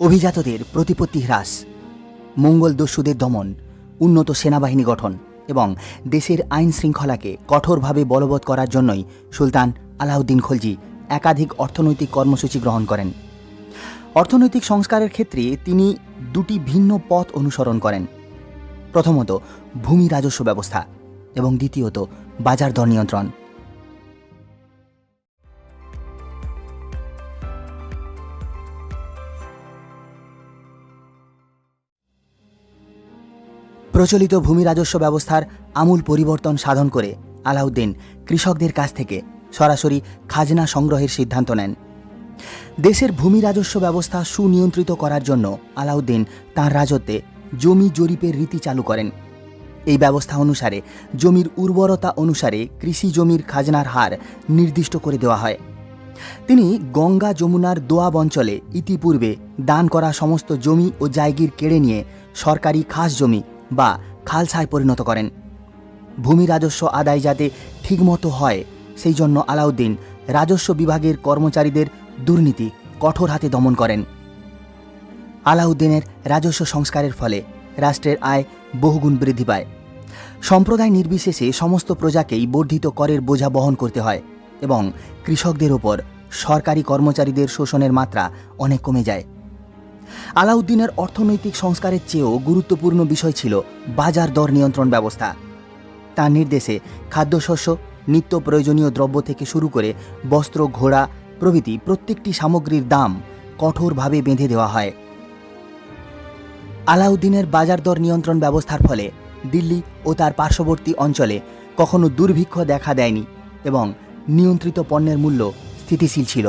অভিজাতদের প্রতিপত্তি হ্রাস মঙ্গল দস্যুদের দমন, উন্নত সেনাবাহিনী গঠন এবং দেশের আইন শৃঙ্খলাকে কঠোরভাবে বলবৎ করার জন্যই সুলতান আলাউদ্দিন খলজি একাধিক অর্থনৈতিক কর্মসূচি গ্রহণ করেন। অর্থনৈতিক সংস্কারের ক্ষেত্রে তিনি দুটি ভিন্ন পথ অনুসরণ করেন। প্রথমত, ভূমি রাজস্ব ব্যবস্থা এবং দ্বিতীয়ত, বাজার দর নিয়ন্ত্রণ। প্রচলিত ভূমি রাজস্ব ব্যবস্থার আমূল পরিবর্তন সাধন করে আলাউদ্দিন কৃষকদের কাছ থেকে সরাসরি খাজনা সংগ্রহের সিদ্ধান্ত নেন। দেশের ভূমি রাজস্ব ব্যবস্থা সুনিয়ন্ত্রিত করার জন্য আলাউদ্দিন তাঁর রাজত্বে জমি জরিপের রীতি চালু করেন। এই ব্যবস্থা অনুসারে জমির উর্বরতা অনুসারে কৃষি জমির খাজনার হার নির্দিষ্ট করে দেওয়া হয়। তিনি গঙ্গা যমুনার দোয়াব অঞ্চলে ইতিপূর্বে দান করা সমস্ত জমি ও জায়গির কেড়ে নিয়ে সরকারি খাস জমি বা খালসায় পরিণত করেন। ভূমি রাজস্ব আদায় যাতে ঠিকমতো হয়, সেই জন্য আলাউদ্দিন রাজস্ব বিভাগের কর্মচারীদের দুর্নীতি কঠোর হাতে দমন করেন। আলাউদ্দিনের রাজস্ব সংস্কারের ফলে রাষ্ট্রের আয় বহুগুণ বৃদ্ধি পায়। সম্প্রদায় নির্বিশেষে সমস্ত প্রজাকেই বর্ধিত করের বোঝা বহন করতে হয় এবং কৃষকদের ওপর সরকারি কর্মচারীদের শোষণের মাত্রা অনেক কমে যায়। আলাউদ্দিনের অর্থনৈতিক সংস্কারের চেয়েও গুরুত্বপূর্ণ বিষয় ছিল বাজার দর নিয়ন্ত্রণ ব্যবস্থা। তার নির্দেশে খাদ্যশস্য, নিত্য প্রয়োজনীয় দ্রব্য থেকে শুরু করে বস্ত্র, ঘোড়া প্রভৃতি প্রত্যেকটি সামগ্রীর দাম কঠোরভাবে বেঁধে দেওয়া হয়। আলাউদ্দিনের বাজার দর নিয়ন্ত্রণ ব্যবস্থার ফলে দিল্লি ও তার পার্শ্ববর্তী অঞ্চলে কখনো দুর্ভিক্ষ দেখা দেয়নি এবং নিয়ন্ত্রিত পণ্যের মূল্য স্থিতিশীল ছিল।